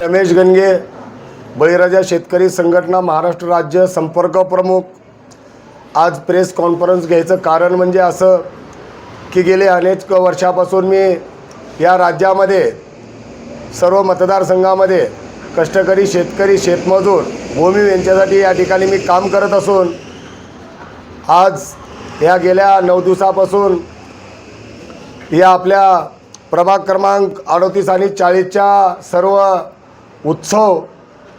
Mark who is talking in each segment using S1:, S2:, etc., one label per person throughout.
S1: रमेश गणगे बळीराजा शेतकरी संघटना महाराष्ट्र राज्य संपर्क प्रमुख. आज प्रेस कॉन्फरन्स घ्यायचं कारण म्हणजे असं की गेले अनेक वर्षापासून मी या राज्यामध्ये सर्व मतदारसंघामध्ये कष्टकरी शेतकरी शेतमजूर भूमी यांच्यासाठी या ठिकाणी मी काम करत असून आज या गेल्या नऊ दिवसापासून या आपल्या प्रभाग क्रमांक अडतीस आणि चाळीसच्या सर्व उत्सव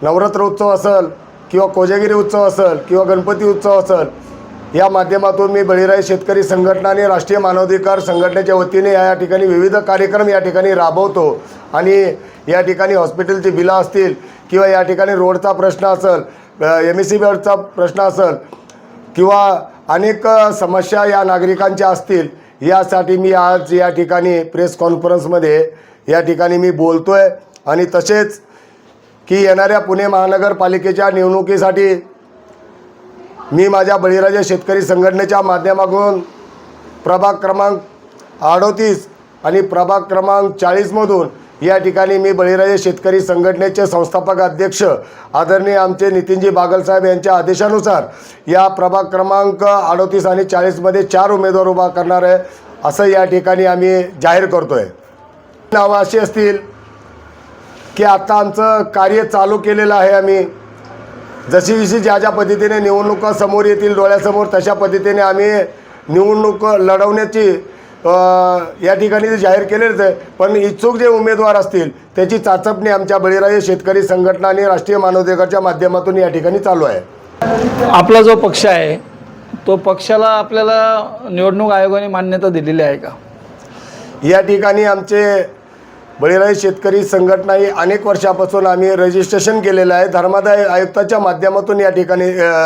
S1: नवरात्र उत्सव असेल किंवा कोजागिरी उत्सव असेल किंवा गणपती उत्सव असेल या माध्यमातून मी बळीराई शेतकरी संघटना आणि राष्ट्रीय मानवाधिकार संघटनेच्या वतीने या ठिकाणी विविध कार्यक्रम या ठिकाणी राबवतो आणि या ठिकाणी हॉस्पिटलची बिलं असतील किंवा या ठिकाणी रोडचा प्रश्न असेल एम एस सी बेडचा प्रश्न असेल किंवा अनेक समस्या या नागरिकांच्या असतील यासाठी मी आज या ठिकाणी प्रेस कॉन्फरन्समध्ये या ठिकाणी मी बोलतो आहे आणि तसेच की येणाऱ्या पुणे महानगरपालिकेच्या निवडणुकीसाठी मी माझ्या बळीराजा शेतकरी संघटनेच्या माध्यमातून प्रभाग क्रमांक अडोतीस आणि प्रभाग क्रमांक चाळीसमधून या ठिकाणी मी बळीराजे शेतकरी संघटनेचे संस्थापक अध्यक्ष आदरणीय आमचे नितीनजी बागलसाहेब यांच्या आदेशानुसार या प्रभाग क्रमांक अडोतीस आणि चाळीसमध्ये चार उमेदवार उभा करणार आहे असं या ठिकाणी आम्ही जाहीर करतो आहे नावं अशी असतील की आता आमचं कार्य चालू केलेलं आहे आम्ही. जशी जशी ज्या ज्या पद्धतीने निवडणुका समोर येतील डोळ्यासमोर तशा पद्धतीने आम्ही निवडणूक लढवण्याची या ठिकाणी जाहीर केलेलंच आहे. पण इच्छुक जे उमेदवार असतील त्याची चाचपणी आमच्या बळीराजे शेतकरी संघटना आणि राष्ट्रीय मानवाधिकारच्या माध्यमातून या ठिकाणी चालू आहे.
S2: आपला जो पक्ष आहे तो पक्षाला आपल्याला निवडणूक आयोगाने मान्यता दिलेली आहे का?
S1: या ठिकाणी आमचे बळीराई शेतकरी संघटना ही अनेक वर्षापासून आम्ही रजिस्ट्रेशन केलेलं आहे. धर्मादाय आयुक्ताच्या माध्यमातून या ठिकाणी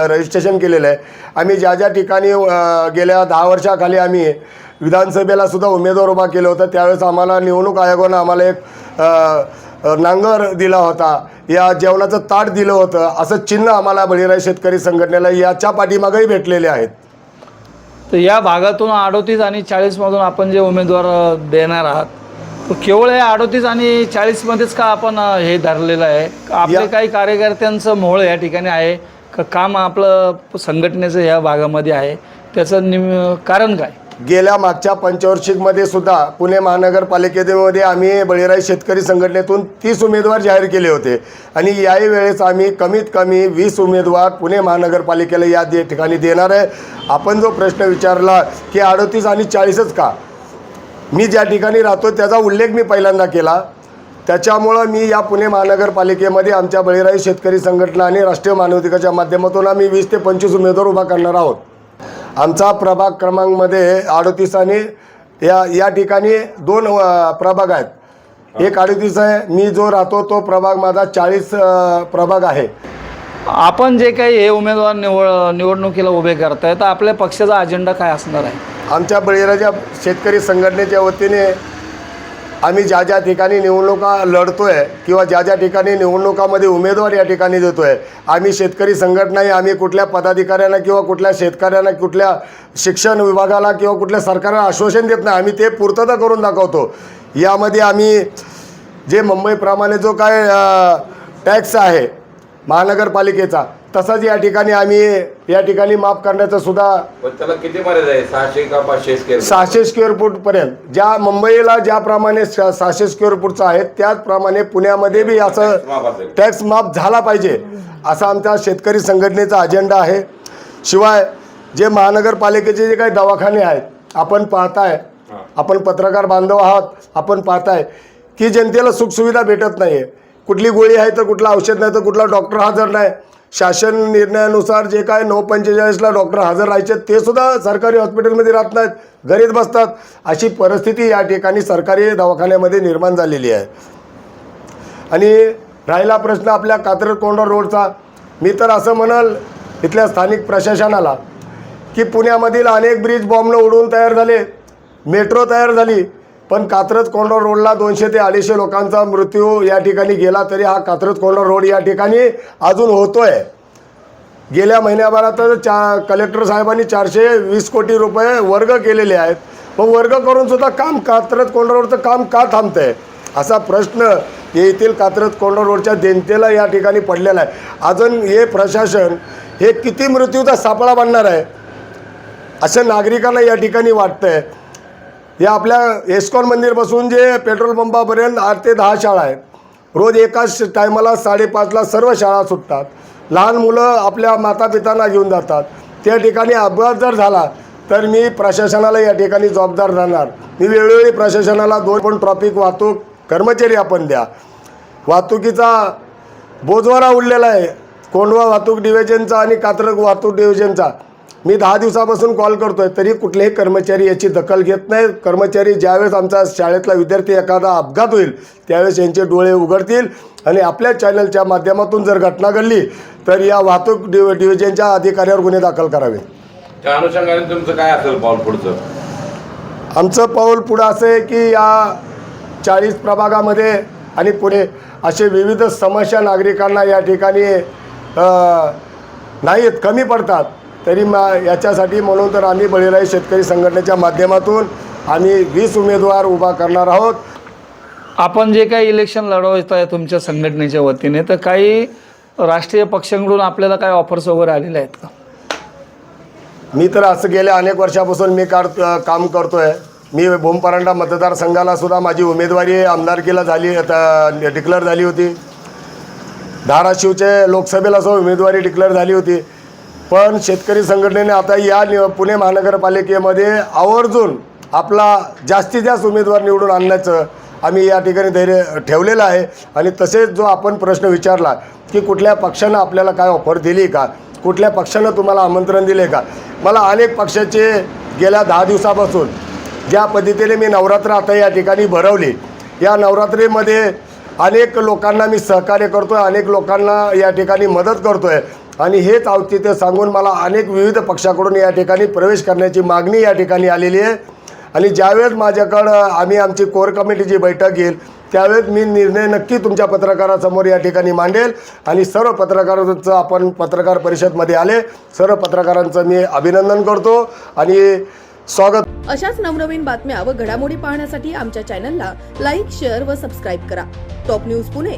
S1: रजिस्ट्रेशन केलेलं आहे. आम्ही ज्या ज्या ठिकाणी गेल्या दहा वर्षाखाली आम्ही विधानसभेला सुद्धा उमेदवार उभा केलं होतं त्यावेळेस आम्हाला निवडणूक आयोगानं आम्हाला एक नांगर दिला होता. या जेवणाचं ताट दिलं होतं. असं चिन्ह आम्हाला बळीराय शेतकरी संघटनेला याच्या पाठीमागंही भेटलेले आहेत.
S2: तर या भागातून अडोतीस आणि चाळीसमधून आपण जे उमेदवार देणार आहात केवळ हे अडोतीस आणि चाळीसमध्येच का आपण हे धरलेलं आहे? का आपले काही कार्यकर्त्यांचं मोहळ या ठिकाणी आहे. का काम आपलं संघटनेचं या भागामध्ये आहे? त्याचं निम कारण काय?
S1: गेल्या मागच्या पंचवार्षिकमध्ये सुद्धा पुणे महानगरपालिकेमध्ये आम्ही बळीराई शेतकरी संघटनेतून तीस उमेदवार जाहीर केले होते. आणि याही वेळेस आम्ही कमीत कमी वीस उमेदवार पुणे महानगरपालिकेला या दे ठिकाणी देणार आहे. आपण जो प्रश्न विचारला की अडोतीस आणि चाळीसच का? मी ज्या ठिकाणी राहतो त्याचा उल्लेख मी पहिल्यांदा केला. त्याच्यामुळं मी या पुणे महानगरपालिकेमध्ये आमच्या बळीराई शेतकरी संघटना आणि राष्ट्रीय मानवाधिकाच्या माध्यमातून आम्ही वीस ते पंचवीस उमेदवार उभा करणार आहोत. आमचा प्रभाग क्रमांकमध्ये अडोतीस आणि या या ठिकाणी दोन प्रभाग आहेत. एक अडतीस आहे मी जो राहतो तो प्रभाग माझा चाळीस प्रभाग आहे.
S2: आपण जे काही हे उमेदवार निवड निवडणुकीला उभे करताय तर आपल्या पक्षाचा अजेंडा काय असणार आहे?
S1: आमच्या बळीराजा शेतकरी संघटनेच्या वतीने आम्ही ज्या ज्या ठिकाणी निवडणुका लढतो आहे किंवा ज्या ज्या ठिकाणी निवडणुकामध्ये उमेदवार या ठिकाणी देतो आहे आम्ही शेतकरी संघटनाही आम्ही कुठल्या पदाधिकाऱ्यांना किंवा कुठल्या शेतकऱ्यांना कुठल्या शिक्षण विभागाला किंवा कुठल्या सरकारला आश्वासन देत नाही आम्ही ते पूर्तता करून दाखवतो. यामध्ये आम्ही जे मुंबईप्रमाणे जो काय टॅक्स आहे महानगरपालिकेचा तसाच या ठिकाणी आम्ही या ठिकाणी माफ करण्याचं सुद्धा
S3: पण त्याला किती मर्यादा आहे? सहाशे का पाचशे स्क्वेअर
S1: सहाशे स्क्वेअर फूटपर्यंत ज्या मुंबईला ज्याप्रमाणे स- सहाशे स्क्वेअर फूटचं आहे त्याचप्रमाणे पुण्यामध्ये बी
S3: माफ असेल.
S1: टॅक्स माफ झाला पाहिजे असा आमचा शेतकरी संघटनेचा अजेंडा आहे. शिवाय जे महानगरपालिकेचे जे काही दवाखाने आहेत आपण पाहताय आपण पत्रकार बांधव आहात आपण पाहताय की जनतेला सुखसुविधा भेटत नाही आहे कुठली गोळी आहे तर कुठलं औषध नाही तर कुठला डॉक्टर हजर नाही. शासन निर्णयानुसार जे काय नऊ पंचेचाळीसला डॉक्टर हजर राहायचे ते सुद्धा सरकारी हॉस्पिटलमध्ये राहत नाहीत. घरीच बसतात. अशी परिस्थिती या ठिकाणी सरकारी दवाखान्यामध्ये निर्माण झालेली आहे. आणि राहिला प्रश्न आपल्या कात्रज कोंडा रोडचा. मी तर असं म्हणाल इथल्या स्थानिक प्रशासनाला की पुण्यामधील अनेक ब्रिज बॉम्बनं उडून तयार झाले. मेट्रो तयार झाली. पण कात्रज कोंडा रोडला दोनशे ते अडीचशे लोकांचा मृत्यू या ठिकाणी गेला तरी हा कात्रज कोंडा रोड या ठिकाणी अजून होतोय. गेल्या महिन्याभरात चा कलेक्टर साहेबांनी चारशे वीस कोटी रुपये वर्ग केलेले आहेत. मग वर्ग करून सुद्धा काम कात्रज कोंडा रोडचं काम का थांबतंय? असा प्रश्न येथील कात्रज कोंडा रोडच्या जनतेला या ठिकाणी पडलेला आहे. अजून हे प्रशासन हे किती मृत्यूचा सापळा बांधणार आहे? असं नागरिकांना या ठिकाणी वाटतं आहे या आपल्या एस्कॉन मंदिरपासून जे पेट्रोल पंपापर्यंत आठ ते दहा शाळा आहेत. रोज एकाच टायमाला साडेपाचला सर्व शाळा सुटतात. लहान मुलं आपल्या मातापितांना घेऊन जातात. त्या ठिकाणी अपघात जर झाला तर मी प्रशासनाला या ठिकाणी जबाबदार राहणार. मी वेळोवेळी प्रशासनाला दोन पण ट्रॉफिक वाहतूक कर्मचारी आपण द्या. वाहतुकीचा बोजवारा उडलेला आहे. कोंडवा वाहतूक डिव्हिजनचा आणि कात्रक वाहतूक डिव्हिजनचा मी दहा दिवसापासून कॉल करतो आहे तरी कुठलेही कर्मचारी याची दखल घेत नाही कर्मचारी ज्यावेळेस आमचा शाळेतला विद्यार्थी एखादा अपघात होईल त्यावेळेस यांचे डोळे उघडतील आणि आपल्या चॅनलच्या माध्यमातून जर घटना घडली तर या वाहतूक डिव डिव्हिजनच्या अधिकाऱ्यावर गुन्हे दाखल करावे.
S3: त्या अनुषंगाने तुमचं काय असेल पाऊल पुढचं?
S1: आमचं पाऊल पुढं असं आहे की या चाळीस प्रभागामध्ये आणि पुणे असे विविध समस्या नागरिकांना या ठिकाणी नाहीत कमी पडतात. तरी मा याच्यासाठी म्हणून तर आम्ही बळीराई शेतकरी संघटनेच्या माध्यमातून आम्ही वीस उमेदवार उभा करणार आहोत.
S2: आपण जे काही इलेक्शन लढवत आहे तुमच्या संघटनेच्या वतीने तर काही राष्ट्रीय पक्षांकडून आपल्याला काही ऑफर्स वगैरे आलेल्या आहेत का?
S1: मी तर असं गेल्या अनेक वर्षापासून मी कार काम करतो आहे मी भूमपरांडा मतदारसंघाला सुद्धा माझी उमेदवारी आमदारकीला झाली आता डिक्लेअर झाली होती. धाराशिवचे लोकसभेला सुद्धा उमेदवारी डिक्लेअर झाली होती. पण शेतकरी संघटनेने आता या नि पुणे महानगरपालिकेमध्ये आवर्जून आपला जास्तीत जास्त उमेदवार निवडून आणण्याचं आम्ही या ठिकाणी धैर्य ठेवलेलं आहे. आणि तसेच जो आपण प्रश्न विचारला की कुठल्या पक्षानं आपल्याला काय ऑफर दिली का? कुठल्या पक्षानं तुम्हाला आमंत्रण दिले का? मला अनेक पक्षाचे गेल्या दहा दिवसापासून ज्या पद्धतीने मी नवरात्र आता या ठिकाणी भरवली या नवरात्रीमध्ये अनेक लोकांना मी सहकार्य करतो आहे अनेक लोकांना या ठिकाणी मदत करतो आहे आणि हेच औचित्य सांगून मला अनेक विविध पक्षाकडून या ठिकाणी प्रवेश करण्याची मागणी या ठिकाणी आलेली आहे. आणि ज्यावेळेस माझ्याकडं आम्ही आमची कोर कमिटीची बैठक येईल त्यावेळेस मी निर्णय नक्की तुमच्या पत्रकारासमोर या ठिकाणी मांडेल. आणि सर्व पत्रकारांचं आपण पत्रकार परिषदमध्ये आले सर्व पत्रकारांचं मी अभिनंदन करतो आणि स्वागत.
S4: अशाच नवनवीन बातम्या व घडामोडी पाहण्यासाठी आमच्या चॅनलला लाईक शेअर व सबस्क्राईब करा. Top news Pune.